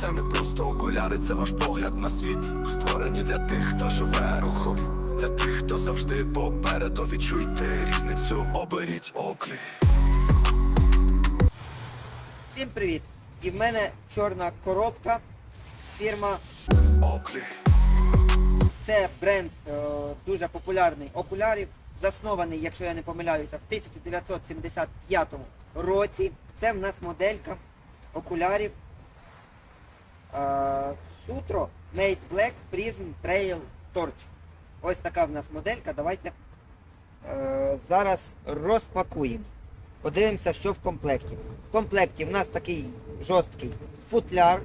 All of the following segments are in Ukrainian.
Це не просто окуляри, це ваш погляд на світ. Створені для тих, хто живе рухом, для тих, хто завжди попереду відчуйте різницю, оберіть оклі. Всім привіт! І в мене чорна коробка. Фірма Оклі. це бренд е, дуже популярний окулярів, заснований, якщо я не помиляюся, в 1975 році. Це в нас моделька окулярів Sutro Made Black Prism Trail Torch. Ось така в нас моделька. Давайте е, зараз розпакуємо. Подивимося, що в комплекті. В комплекті в нас такий жорсткий футляр.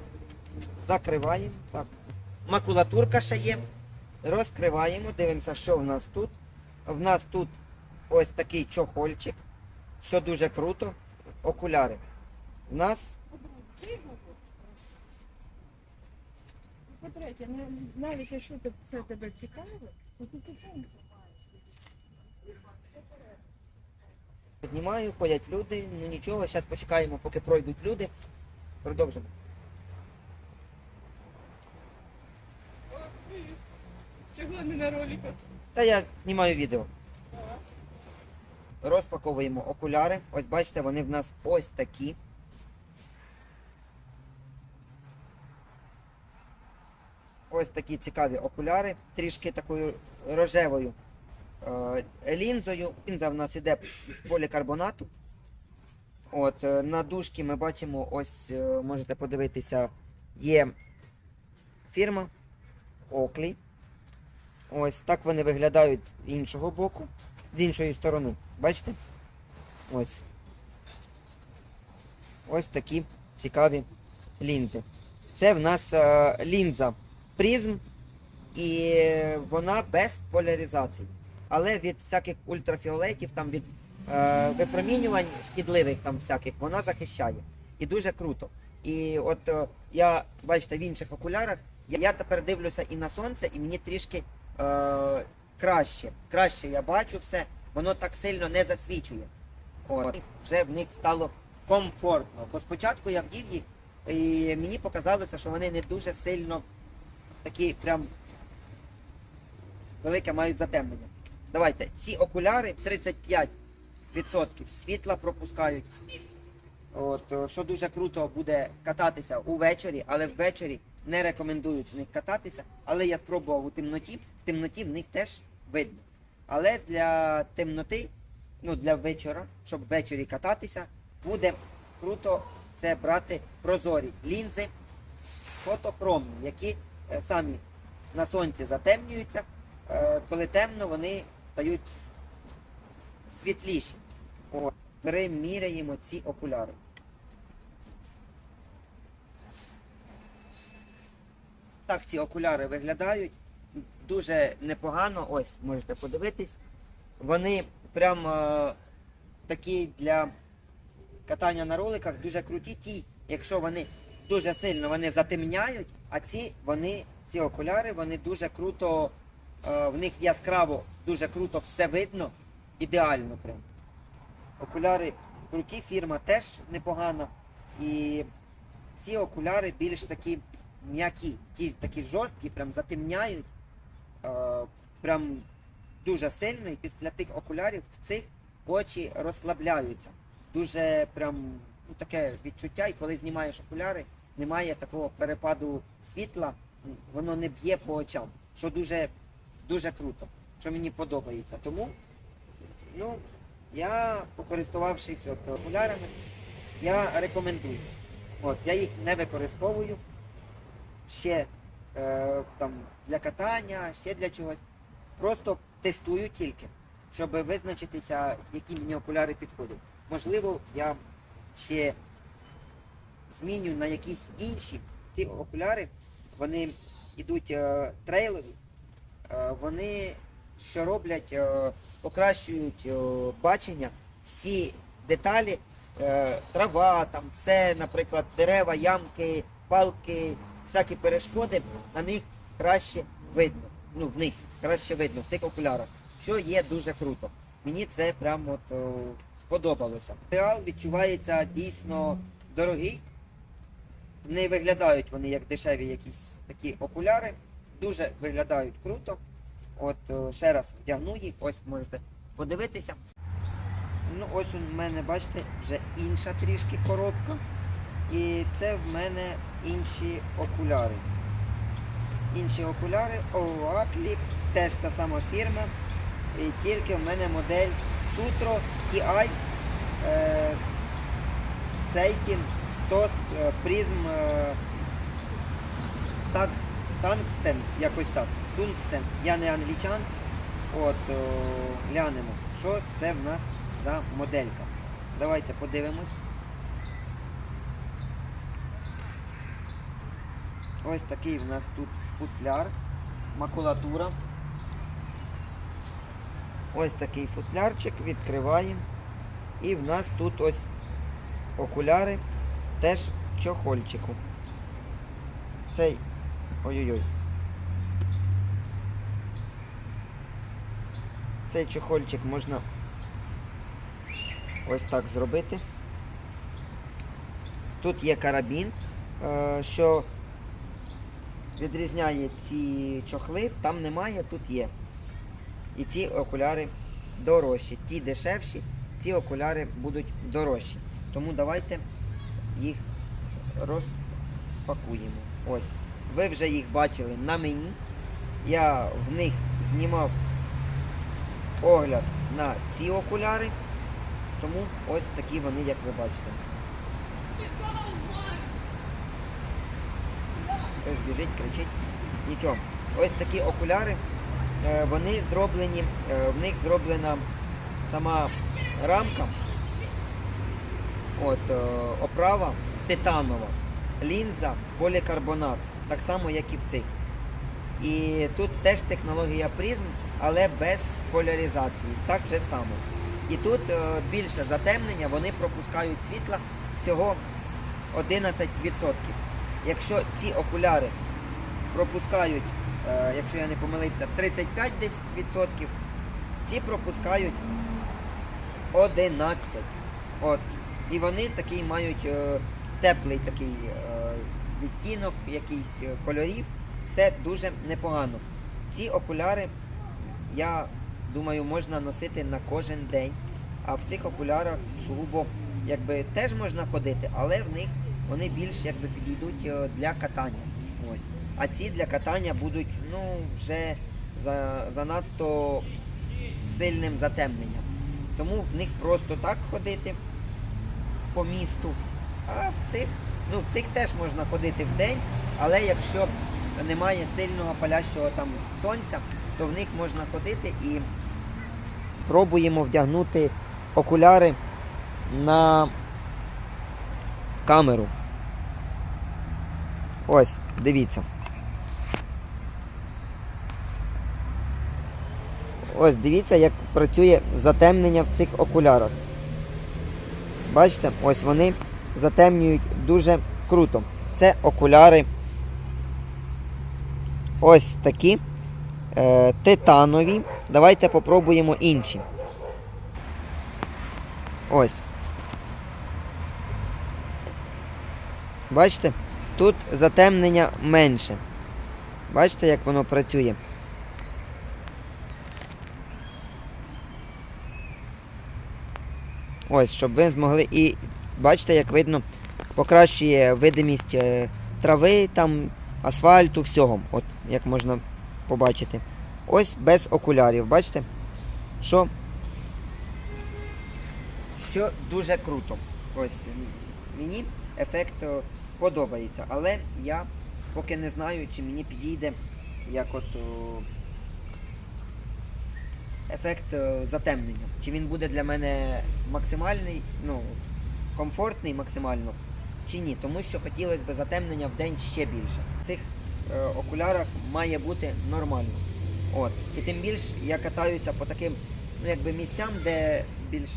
Закриваємо. Так. Макулатурка ще є. Розкриваємо, дивимося, що в нас тут. В нас тут ось такий чохольчик, що дуже круто. Окуляри. У нас По-третє, навіть якщо це тебе цікавить, то ти купуй. знімаю, ходять люди, ну нічого, зараз почекаємо, поки пройдуть люди. Продовжимо. Чого не на роликах? Та я знімаю відео. Розпаковуємо окуляри. Ось бачите, вони в нас ось такі. Ось такі цікаві окуляри, трішки такою рожевою е, лінзою. Лінза в нас іде з полікарбонату. От, е, на дужці ми бачимо, ось е, можете подивитися, є фірма Oakley. Ось так вони виглядають з іншого боку, з іншої сторони. Бачите? Ось. Ось такі цікаві лінзи. Це в нас е, лінза призм, і вона без поляризації. Але від всяких ультрафіолетів, там від е, випромінювань шкідливих там всяких, вона захищає. І дуже круто. І от е, я, бачите, в інших окулярах, я, я тепер дивлюся і на сонце, і мені трішки е, краще. Краще я бачу все, воно так сильно не засвічує. От. Вже в них стало комфортно. Бо спочатку я вдів їх, і мені показалося, що вони не дуже сильно такі прям велике мають затемнення. Давайте, ці окуляри 35% світла пропускають. От, що дуже круто буде кататися увечері, але ввечері не рекомендують в них кататися. Але я спробував у темноті, в темноті в них теж видно. Але для темноти, ну для вечора, щоб ввечері кататися, буде круто це брати прозорі лінзи фотохромні, які е, самі на сонці затемнюються. Е, коли темно, вони стають світліші. От, переміряємо ці окуляри. Так ці окуляри виглядають дуже непогано. Ось, можете подивитись. Вони прям е, такі для катання на роликах дуже круті. Ті, якщо вони дуже сильно вони затемняють, а ці вони, ці окуляри, вони дуже круто, е, в них яскраво, дуже круто все видно, ідеально прям. Окуляри круті, фірма теж непогана. І ці окуляри більш такі м'які, ті такі жорсткі, прям затемняють. Е, прям дуже сильно, і після тих окулярів в цих очі розслабляються. Дуже прям таке відчуття, і коли знімаєш окуляри, немає такого перепаду світла, воно не б'є по очам, що дуже, дуже круто, що мені подобається. Тому ну, я, покористувавшись от окулярами, я рекомендую. От, я їх не використовую ще е, там, для катання, ще для чогось. Просто тестую тільки, щоб визначитися, які мені окуляри підходять. Можливо, я ще зміню на якісь інші. Ці окуляри, вони йдуть е, трейлові, е, вони що роблять, е, покращують е, бачення, всі деталі, е, трава, там все, наприклад, дерева, ямки, палки, всякі перешкоди, на них краще видно. Ну, в них краще видно, в цих окулярах, що є дуже круто. Мені це прям от о, сподобалося. Реал відчувається дійсно дорогий. Не виглядають вони як дешеві якісь такі окуляри. Дуже виглядають круто. От е, ще раз вдягну їх, ось можете подивитися. Ну, ось у мене, бачите, вже інша трішки коробка. І це в мене інші окуляри. Інші окуляри Oakley, теж та сама фірма. І тільки в мене модель Sutro TI е, Seikin TOS е, Prism е, Tungsten, якось так. Tungsten. Я не англічан. От, глянемо, що це в нас за моделька. Давайте подивимось. Ось такий в нас тут футляр, макулатура. Ось такий футлярчик, відкриваємо. І в нас тут ось окуляри теж чохольчику. Цей. Ой-ой-ой. Цей чохольчик можна ось так зробити. Тут є карабін, е, що відрізняє ці чохли, там немає, тут є. І ці окуляри дорожчі. Ті дешевші, ці окуляри будуть дорожчі. Тому давайте їх розпакуємо. Ось. Ви вже їх бачили на мені. Я в них знімав огляд на ці окуляри. Тому ось такі вони, як ви бачите. Ось біжить, кричить. Нічого. Ось такі окуляри. Е, Вони зроблені, е, в них зроблена сама рамка. От, е, оправа титанова, лінза полікарбонат, так само, як і в цих. І тут теж технологія призм, але без поляризації, так же само. І тут більше затемнення, вони пропускають світла всього 11%. Якщо ці окуляри пропускають, якщо я не помилився, 35 десь відсотків, ці пропускають 11. От. І вони такий мають е, теплий такий е, відтінок, якийсь е, кольорів. Все дуже непогано. Ці окуляри, я думаю, можна носити на кожен день. А в цих окулярах сугубо якби теж можна ходити, але в них вони більш якби підійдуть е, для катання. Ось. А ці для катання будуть ну, вже за, занадто сильним затемненням. Тому в них просто так ходити по місту. А в цих, ну в цих теж можна ходити в день, але якщо немає сильного палящого там сонця, то в них можна ходити і пробуємо вдягнути окуляри на камеру. Ось, дивіться. Ось дивіться, як працює затемнення в цих окулярах. Бачите, ось вони затемнюють дуже круто. Це окуляри ось такі е, титанові. Давайте попробуємо інші. Ось. Бачите? Тут затемнення менше. Бачите, як воно працює? Ось, щоб ви змогли. І бачите, як видно, покращує видимість е, трави, там, асфальту, всього. От, як можна побачити. Ось без окулярів, бачите? Що, що дуже круто. Ось мені ефект подобається, але я поки не знаю, чи мені підійде як от о, ефект е, затемнення. Чи він буде для мене максимальний, ну, комфортний максимально, чи ні. Тому що хотілося б затемнення в день ще більше. В цих е, окулярах має бути нормально. От. І тим більш я катаюся по таким ну, якби місцям, де більш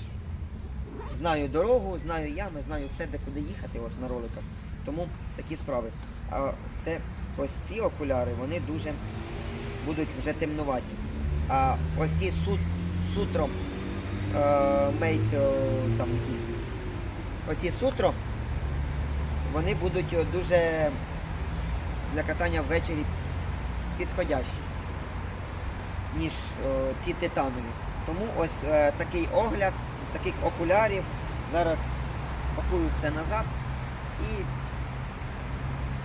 знаю дорогу, знаю ями, знаю все, де куди їхати от, на роликах. Тому такі справи. А це ось ці окуляри, вони дуже будуть вже темнуваті. А ось ті сут, сутро е, мейт, е, там якісь. Оці сутро вони будуть е, дуже для катання ввечері підходящі, ніж е, ці титанові. Тому ось е, такий огляд, таких окулярів. Зараз пакую все назад і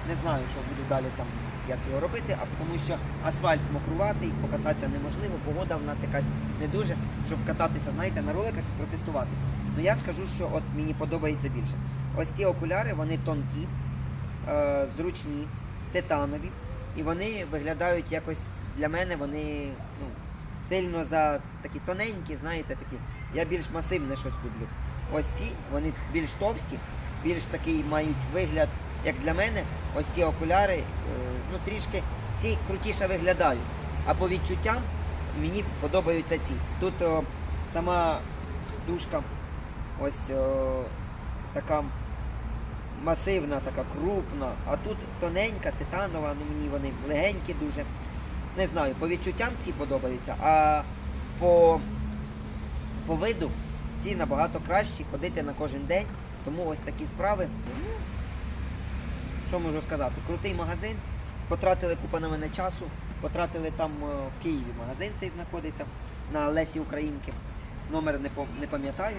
не знаю, що буду далі там, як його робити, а тому що асфальт мокруватий, покататися неможливо, погода в нас якась не дуже, щоб кататися, знаєте, на роликах і протестувати. Ну я скажу, що от мені подобається більше. Ось ці окуляри, вони тонкі, е, зручні, титанові, і вони виглядають якось для мене, вони ну, сильно за такі тоненькі, знаєте, такі. Я більш масивне щось люблю. Ось ці, вони більш товсті, більш такий мають вигляд, як для мене, ось ці окуляри, е, ну трішки ці крутіше виглядають. А по відчуттям мені подобаються ці. Тут о, сама дужка ось о, така масивна, така крупна, а тут тоненька, титанова, ну мені вони легенькі дуже. Не знаю, по відчуттям ці подобаються, а по, по виду ці набагато кращі ходити на кожен день. Тому ось такі справи. Що можу сказати? Крутий магазин. Потратили купа на мене часу. Потратили там е, в Києві магазин цей знаходиться на Лесі Українки. Номер не, пам'ятаю.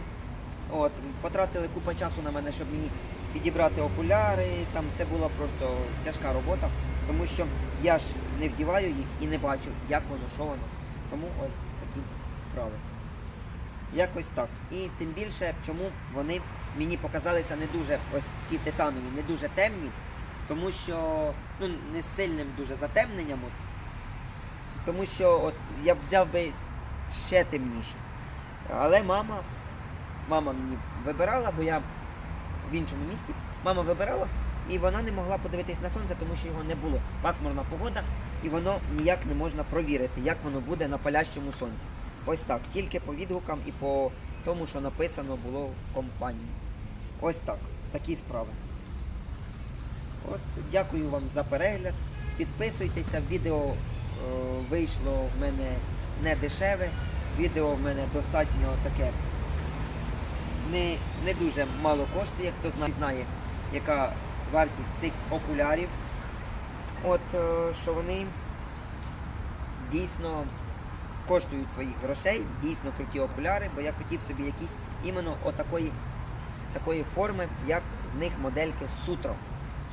От, потратили купа часу на мене, щоб мені підібрати окуляри. Там це була просто тяжка робота, тому що я ж не вдіваю їх і не бачу, як воно, що воно. Тому ось такі справи. Якось так. І тим більше, чому вони мені показалися не дуже, ось ці титанові, не дуже темні, тому що ну, не сильним дуже затемненням. От, тому що от, я б взяв би ще темніші. Але мама, мама мені вибирала, бо я в іншому місті. Мама вибирала, і вона не могла подивитись на сонце, тому що його не було. Пасмурна погода, і воно ніяк не можна провірити, як воно буде на палящому сонці. Ось так, тільки по відгукам і по тому, що написано було в компанії. Ось так, такі справи. От, дякую вам за перегляд. Підписуйтеся, відео е, вийшло в мене не дешеве. Відео в мене достатньо таке не, не дуже мало коштує, хто знає, знає, яка вартість цих окулярів. От е, що вони дійсно коштують своїх грошей, дійсно круті окуляри, бо я хотів собі якісь іменно отакої такої форми, як в них модельки Сутро.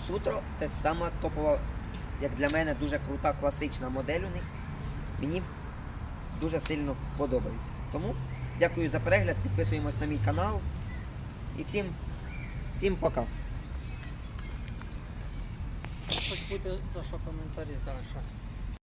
Сутро це сама топова, як для мене, дуже крута класична модель у них. Мені дуже сильно подобається. Тому дякую за перегляд, підписуємось на мій канал. І всім, всім пока. Хоч буде за що коментарі залишати.